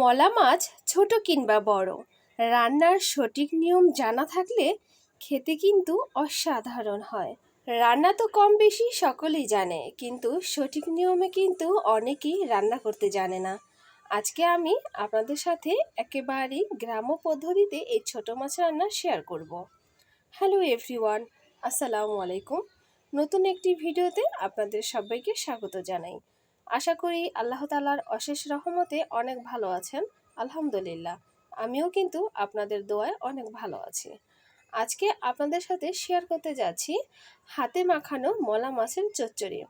মলা মাছ ছোট কিংবা বড়। রান্নার সঠিক নিয়ম জানা থাকলে খেতে কিন্তু অসাধারণ হয়। রান্না তো কম বেশি সকলেই জানে, কিন্তু সঠিক নিয়মে কিন্তু অনেকেই রান্না করতে জানে না। আজকে আমি আপনাদের সাথে একেবারেই গ্রাম্য পদ্ধতিতে এই ছোট মাছ রান্না শেয়ার করব। হ্যালো এভরিওয়ান আসসালামু আলাইকুম। নতুন একটি ভিডিওতে আপনাদের সবাইকে স্বাগত জানাই। আশা করি আল্লাহ তালার অশেষ রহমতে অনেক ভালো আছেন। আলহামদুলিল্লাহ। আমিও কিন্তু আপনাদের দোয়ায় অনেক ভালো আছি। আজকে আপনাদের সাথে শেয়ার করতে যাচ্ছি হাতে মাখানো মলা মাছের চচ্চড়ি।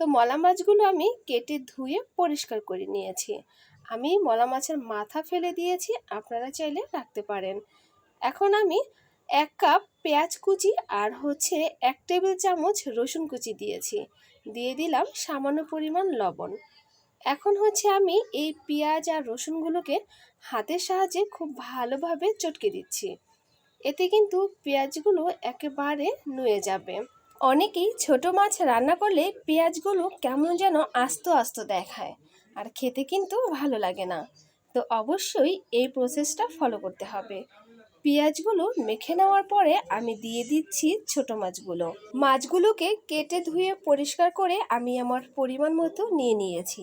তো মলা মাছগুলো আমি কেটে ধুয়ে পরিষ্কার করে নিয়েছি। আমি মলা মাছের মাথা ফেলে দিয়েছি, আপনারা চাইলে রাখতে পারেন। এখন আমি এক কাপ পেঁয়াজ কুচি আর হচ্ছে এক টেবিল চামচ রসুন কুচি দিয়েছি। দিয়ে দিলাম সামান্য পরিমাণ লবণ। এখন হচ্ছে আমি এই পেঁয়াজ আর রসুনগুলোকে হাতের সাহায্যে খুব ভালোভাবে চটকে দিচ্ছি। এতে কিন্তু পেঁয়াজগুলো একেবারে নুয়ে যাবে। অনেকেই ছোট মাছ রান্না করলে পেঁয়াজগুলো কেমন যেন আস্ত আস্ত দেখায় আর খেতে কিন্তু ভালো লাগে না। তো অবশ্যই এই প্রসেসটা ফলো করতে হবে। পেঁয়াজগুলো মেখে নেওয়ার পরে আমি দিয়ে দিচ্ছি ছোট মাছগুলো। মাছগুলোকে কেটে ধুয়ে পরিষ্কার করে আমি আমার পরিমাণ মতো নিয়ে নিয়েছি।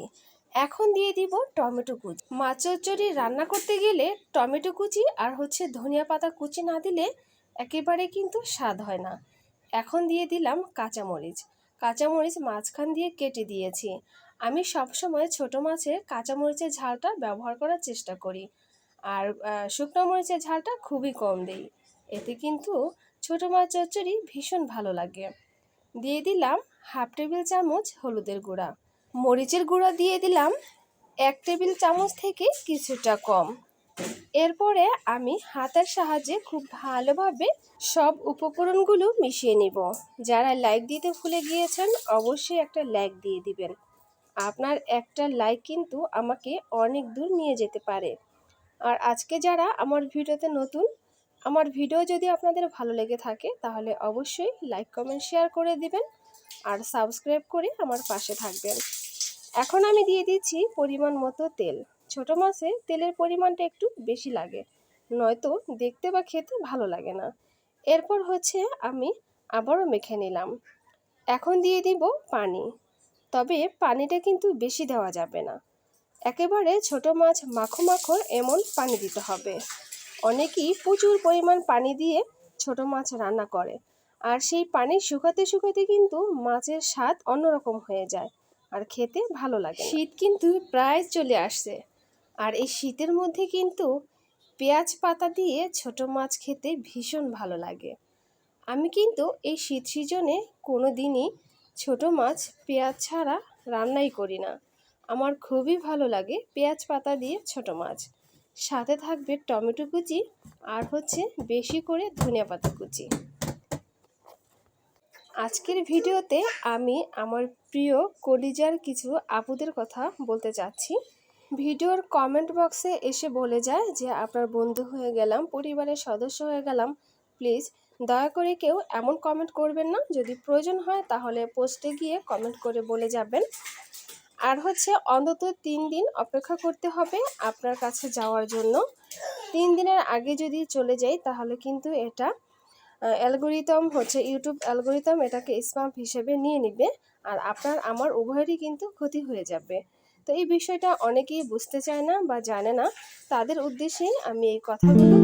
এখন দিয়ে দিব টমেটো কুচি। মাছ চচ্চড়ি রান্না করতে গেলে টমেটো কুচি আর হচ্ছে ধনিয়া পাতা কুচি না দিলে একেবারে কিন্তু স্বাদ হয় না। এখন দিয়ে দিলাম কাঁচামরিচ। কাঁচামরিচ মাঝখান দিয়ে কেটে দিয়েছি। আমি সবসময় ছোট মাছে কাঁচামরিচের ঝালটা ব্যবহার করার চেষ্টা করি। আর শুকনো মরিচের ঝালটা খুবই কম দেই। এতে কিন্তু ছোটো মাছ চচ্চড়ি ভীষণ ভালো লাগে। দিয়ে দিলাম হাফ টেবিল চামচ হলুদের গুঁড়া। মরিচের গুঁড়া দিয়ে দিলাম এক টেবিল চামচ থেকে কিছুটা কম। এরপরে আমি হাতের সাহায্যে খুব ভালোভাবে সব উপকরণগুলো মিশিয়ে নিব। যারা লাইক দিতে ভুলে গিয়েছেন, অবশ্যই একটা লাইক দিয়ে দিবেন। আপনার একটা লাইক কিন্তু আমাকে অনেক দূর নিয়ে যেতে পারে। আর আজকে যারা আমার ভিডিওতে নতুন, আমার ভিডিও যদি আপনাদের ভালো লেগে থাকে, তাহলে অবশ্যই লাইক, কমেন্ট, শেয়ার করে দিবেন আর সাবস্ক্রাইব করে আমার পাশে থাকবেন। এখন আমি দিয়ে দিচ্ছি পরিমাণ মতো তেল। ছোট মাছে তেলের পরিমাণটা একটু বেশি লাগে, নয়তো দেখতে বা খেতে ভালো লাগে না। এরপর হচ্ছে আমি আবারও মেখে নিলাম। এখন দিয়ে দিব পানি। তবে পানিটা কিন্তু বেশি দেওয়া যাবে না। একেবারে ছোট মাছ মাখো মাখো এমন পানি দিতে হবে। অনেকেই প্রচুর পরিমাণ পানি দিয়ে ছোট মাছ রান্না করে। আর সেই পানি শুকাতে শুকাতে কিন্তু মাছের স্বাদ অন্যরকম হয়ে যায় আর খেতে ভালো লাগে শীত কিন্তু প্রায় চলে আসছে। আর এই শীতের মধ্যে কিন্তু পেঁয়াজ পাতা দিয়ে ছোট মাছ খেতে ভীষণ ভালো লাগে। আমি কিন্তু এই শীত সিজনে কোনো দিনই ছোটো মাছ পেঁয়াজ ছাড়া রান্নাই করি না। আমার খুবই ভালো লাগে পেঁয়াজ পাতা দিয়ে ছোট মাছ। সাথে থাকবে টমেটো কুচি আর হচ্ছে বেশি করে ধনিয়া পাতা কুচি। আজকের ভিডিওতে আমি আমার প্রিয় কলিজার কিছু আপুদের কথা বলতে চাচ্ছি। ভিডিওর কমেন্ট বক্সে এসে বলে যায় যে, আপনার বন্ধু হয়ে গেলাম, পরিবারের সদস্য হয়ে গেলাম। প্লিজ দয়া করে কেউ এমন কমেন্ট করবেন না। যদি প্রয়োজন হয় তাহলে পোস্টে গিয়ে কমেন্ট করে বলে যাবেন। আর হচ্ছে অন্তত তিন দিন অপেক্ষা করতে হবে আপনার কাছে যাওয়ার জন্য। তিন দিনের আগে যদি চলে যাই, তাহলে কিন্তু এটা অ্যালগোরিদম হচ্ছে ইউটিউব অ্যালগোরিদম এটাকে স্পাম হিসেবে নিয়ে নিবে আর আপনার, আমার উভয়েরই কিন্তু ক্ষতি হয়ে যাবে। তো এই বিষয়টা অনেকেই বুঝতে চায় না বা জানে না। তাদের উদ্দেশ্যেই আমি এই কথাগুলো